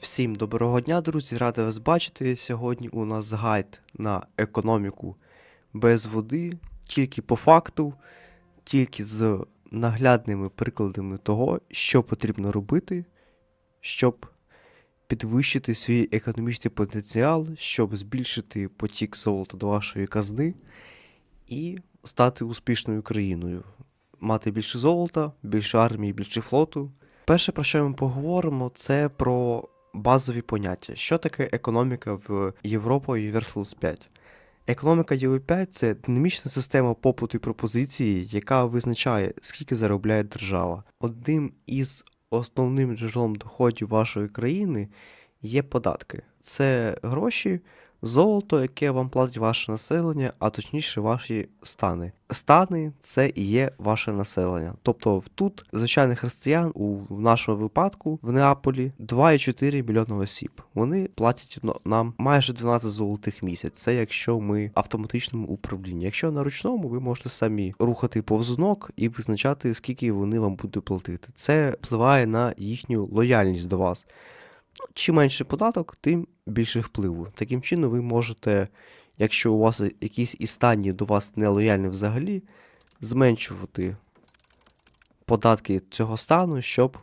Всім доброго дня, друзі! Радий вас бачити. Сьогодні у нас гайд на економіку без води, тільки по факту, тільки з наглядними прикладами того, що потрібно робити, щоб підвищити свій економічний потенціал, щоб збільшити потік золота до вашої казни і стати успішною країною. Мати більше золота, більше армії, більше флоту. Перше, про що ми поговоримо, це про базові поняття. Що таке економіка в Європа Universals 5? Економіка ЄВ5 це динамічна система попиту і пропозиції, яка визначає, скільки заробляє держава. Одним із основним джерелом доходів вашої країни є податки. Це гроші, золото, яке вам платить ваше населення, а точніше ваші стани. Стани це і є ваше населення. Тобто тут звичайних християн у нашому випадку в Неаполі 2,4 мільйона осіб. Вони платять нам майже 12 золотих місяць. Це якщо ми в автоматичному управлінні. Якщо на ручному, ви можете самі рухати повзунок і визначати, скільки вони вам будуть платити. Це впливає на їхню лояльність до вас. Чим менше податок, тим більше впливу. Таким чином, ви можете, якщо у вас якісь із стані до вас не лояльні взагалі, зменшувати податки цього стану, щоб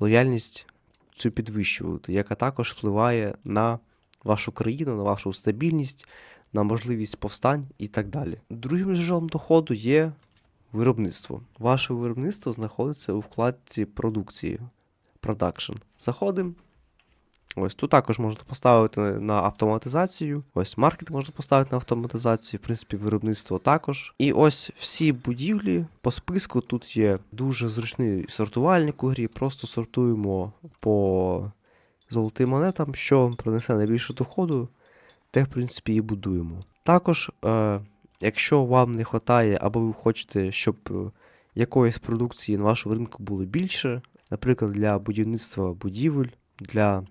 лояльність цю підвищувати, яка також впливає на вашу країну, на вашу стабільність, на можливість повстань і так далі. Другим джерелом доходу є виробництво. Ваше виробництво знаходиться у вкладці продукції. Production. Заходимо. Ось тут також можна поставити на автоматизацію. Ось маркет можна поставити на автоматизацію, в принципі, виробництво також. І ось всі будівлі по списку. Тут є дуже зручний сортувальник у грі. Просто сортуємо по золотим монетам, що принесе найбільше доходу, те, в принципі, і будуємо. Також, е, якщо вам не вистачає, або ви хочете, щоб е, якоїсь продукції на вашому ринку було більше, наприклад, для будівництва будівель, для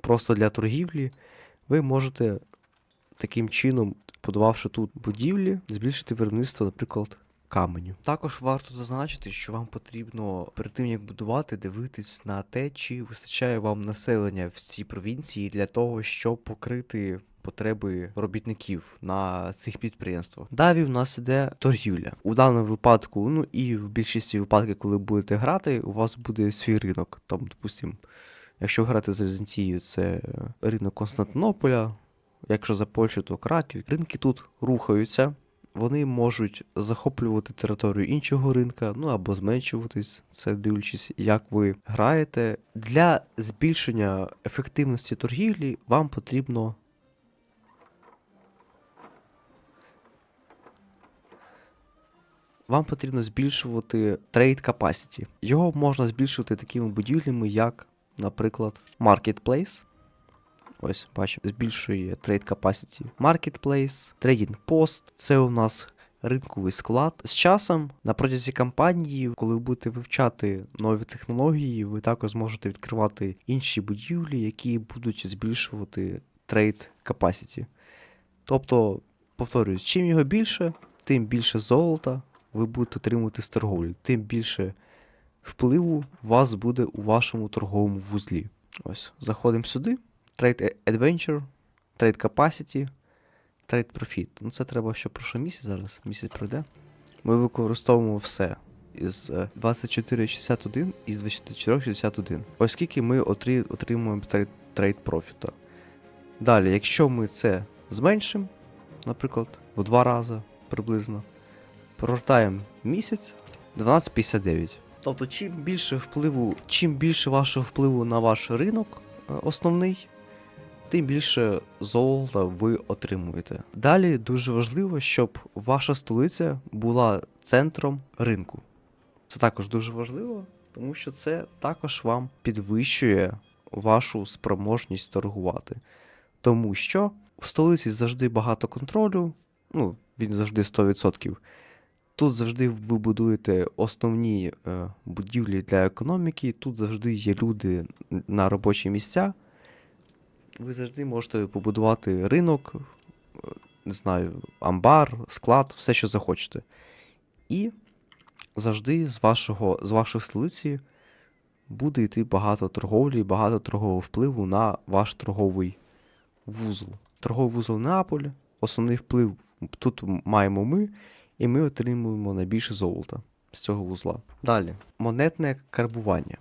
просто для торгівлі, ви можете таким чином, подававши тут будівлі, збільшити виробництво, наприклад, каменю. Також варто зазначити, що вам потрібно перед тим як будувати, дивитись на те, чи вистачає вам населення в цій провінції для того, щоб покрити. Потреби робітників на цих підприємствах. Далі в нас іде торгівля. У даному випадку, ну і в більшості випадків, коли будете грати, у вас буде свій ринок. Там, допустим, якщо грати за Візантією, це ринок Константинополя, якщо за Польщу, то Краків. Ринки тут рухаються. Вони можуть захоплювати територію іншого ринка, ну або зменшуватись, це дивлячись, як ви граєте. Для збільшення ефективності торгівлі вам потрібно вам потрібно збільшувати trade capacity. Його можна збільшувати такими будівлями, як, наприклад, Marketplace. Ось, бачимо, збільшує trade capacity. Marketplace, Trading Post. Це у нас ринковий склад. З часом, на протязі кампанії, коли ви будете вивчати нові технології, ви також зможете відкривати інші будівлі, які будуть збільшувати trade capacity. Тобто, повторюсь, чим його більше, тим більше золота ви будете отримувати з торговлі, тим більше впливу вас буде у вашому торговому вузлі. Ось, заходимо сюди. Trade Adventure, Trade Capacity, Trade Profit. Ну це треба, що пройшов місяць зараз. Місяць пройде. Ми використовуємо все із е, 2461 і з 2461. Ось скільки ми отримуємо трейд, профіта. Далі, якщо ми це зменшимо, наприклад, в два рази приблизно, прождаємо місяць 12,59. Тобто, чим більше впливу, чим більше вашого впливу на ваш ринок е, основний, тим більше золота ви отримуєте. Далі дуже важливо, щоб ваша столиця була центром ринку. Це також дуже важливо, тому що це також вам підвищує вашу спроможність торгувати. Тому що в столиці завжди багато контролю, ну, він завжди 100%. Тут завжди ви будуєте основні е, будівлі для економіки, тут завжди є люди на робочі місця. Ви завжди можете побудувати ринок, е, не знаю, амбар, склад, все, що захочете. І завжди з, вашого, з вашої столиці буде йти багато торговлі, багато торгового впливу на ваш торговий вузол. Торговий вузол Неаполь, основний вплив тут маємо ми, і ми отримуємо найбільше золота з цього вузла. Далі, монетне карбування.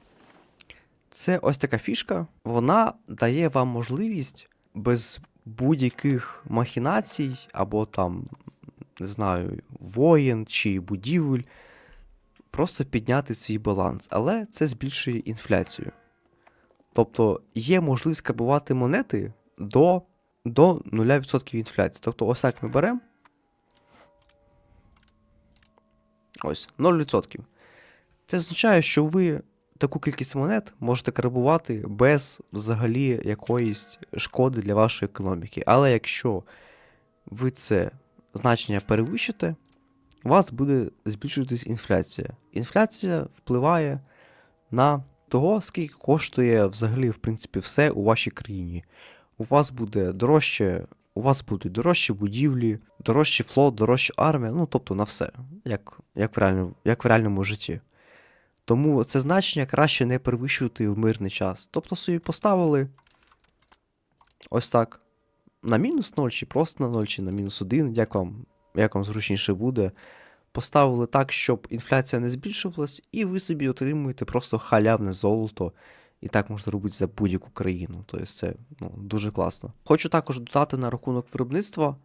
Це ось така фішка, вона дає вам можливість без будь-яких махінацій або там, не знаю, воєн чи будівель просто підняти свій баланс, але це збільшує інфляцію. Тобто є можливість карбувати монети до, до 0% інфляції. Тобто, ось так ми беремо. Ось, 0%. Це означає, що ви таку кількість монет можете карбувати без взагалі якоїсь шкоди для вашої економіки. Але якщо ви це значення перевищите, у вас буде збільшуватись інфляція. Інфляція впливає на того, скільки коштує взагалі, в принципі, все у вашій країні. У вас буде дорожче, у вас будуть дорожчі будівлі, дорожчий флот, дорожча армія, ну тобто на все, як, як, в, реальному, як в реальному житті. Тому це значення краще не перевищувати в мирний час. Тобто собі поставили ось так. На мінус 0, чи просто на 0, чи на мінус 1, як вам, як вам зручніше буде. Поставили так, щоб інфляція не збільшувалась, і ви собі отримуєте просто халявне золото. І так можна робити за будь-яку країну. Тобто це ну, дуже класно. Хочу також додати на рахунок виробництва,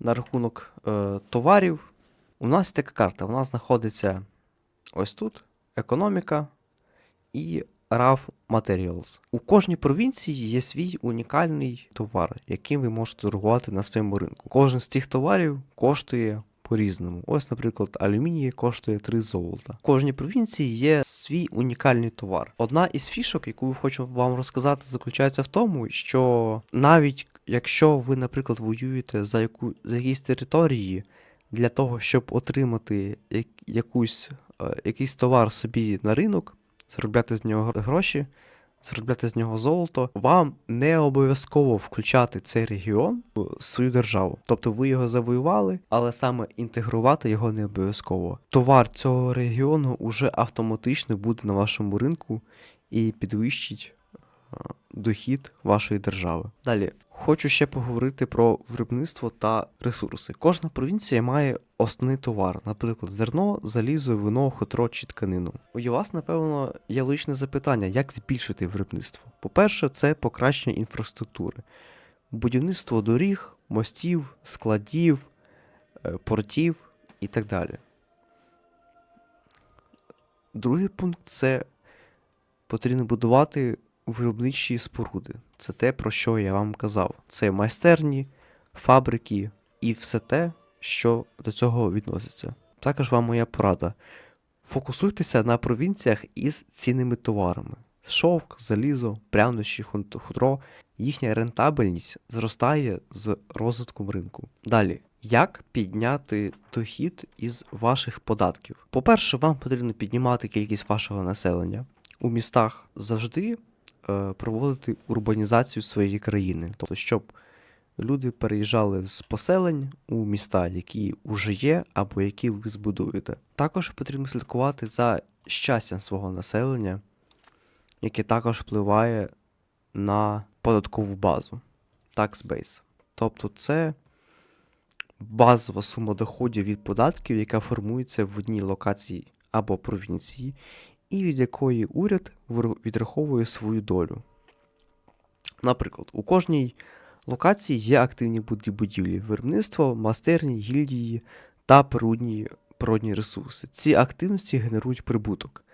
на рахунок е, товарів. У нас така карта. У нас знаходиться ось тут економіка і RAV Materials. У кожній провінції є свій унікальний товар, яким ви можете торгувати на своєму ринку. Кожен з цих товарів коштує по-різному. Ось, наприклад, алюміній коштує 3 золота. В кожній провінції є свій унікальний товар. Одна із фішок, яку хочу вам розказати, заключається в тому, що навіть якщо ви, наприклад, воюєте за яку за якісь території для того, щоб отримати якусь, е, якийсь товар собі на ринок, заробляти з нього гроші, заробляти з нього золото, вам не обов'язково включати цей регіон в свою державу. Тобто ви його завоювали, але саме інтегрувати його не обов'язково. Товар цього регіону уже автоматично буде на вашому ринку і підвищить е, дохід вашої держави. Далі хочу ще поговорити про виробництво та ресурси. Кожна провінція має основний товар, наприклад, зерно, залізо, вино, хутро чи тканину. У вас, напевно, є логічне запитання, як збільшити виробництво. По-перше, це покращення інфраструктури, будівництво доріг, мостів, складів, е, портів і так далі. Другий пункт це потрібно будувати виробничі споруди. Це те, про що я вам казав. Це майстерні, фабрики і все те, що до цього відноситься. Також вам моя порада. Фокусуйтеся на провінціях із цінними товарами: шовк, залізо, прянощі, хутро. Їхня рентабельність зростає з розвитком ринку. Далі, як підняти дохід із ваших податків? По-перше, вам потрібно піднімати кількість вашого населення. У містах завжди проводити урбанізацію своєї країни, тобто, щоб люди переїжджали з поселень у міста, які вже є, або які ви збудуєте. Також потрібно слідкувати за щастям свого населення, яке також впливає на податкову базу tax base. Тобто це базова сума доходів від податків, яка формується в одній локації або провінції, і від якої уряд відраховує свою долю. Наприклад, у кожній локації є активні будівлі, виробництво, майстерні, гільдії та природні, природні ресурси. Ці активності генерують прибуток.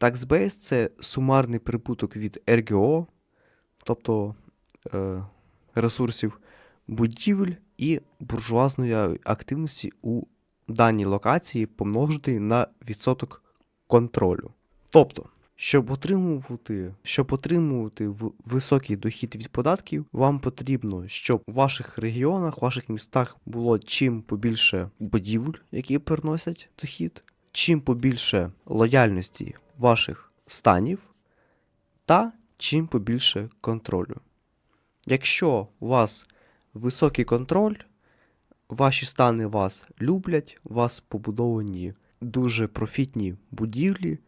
TaxBase – це сумарний прибуток від РГО, тобто е, ресурсів будівель і буржуазної активності у даній локації помножити на відсоток контролю. Тобто, щоб отримувати, щоб отримувати високий дохід від податків, вам потрібно, щоб у ваших регіонах, в ваших містах було чим побільше будівель, які приносять дохід, чим побільше лояльності ваших станів, та чим побільше контролю. Якщо у вас високий контроль, ваші стани вас люблять, у вас побудовані дуже профітні будівлі,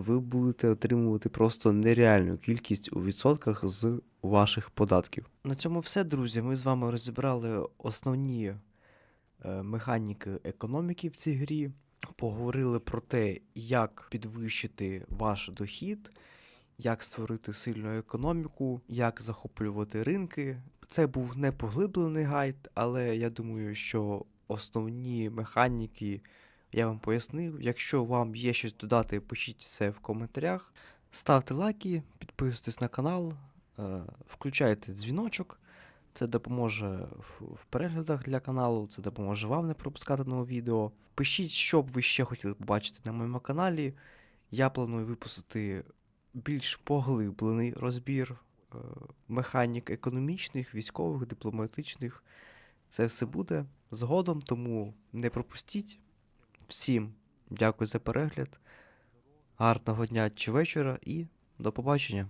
ви будете отримувати просто нереальну кількість у відсотках з ваших податків. На цьому все, друзі. Ми з вами розібрали основні е, механіки економіки в цій грі. Поговорили про те, як підвищити ваш дохід, як створити сильну економіку, як захоплювати ринки. Це був не поглиблений гайд, але я думаю, що основні механіки я вам пояснив. Якщо вам є щось додати, пишіть це в коментарях. Ставте лайки, підписуйтесь на канал, е, включайте дзвіночок. Це допоможе в переглядах для каналу, це допоможе вам не пропускати нове відео. Пишіть, що б ви ще хотіли побачити на моєму каналі. Я планую випустити більш поглиблений розбір е, механік економічних, військових, дипломатичних. Це все буде згодом, тому не пропустіть. Всім дякую за перегляд. Гарного дня чи вечора і до побачення.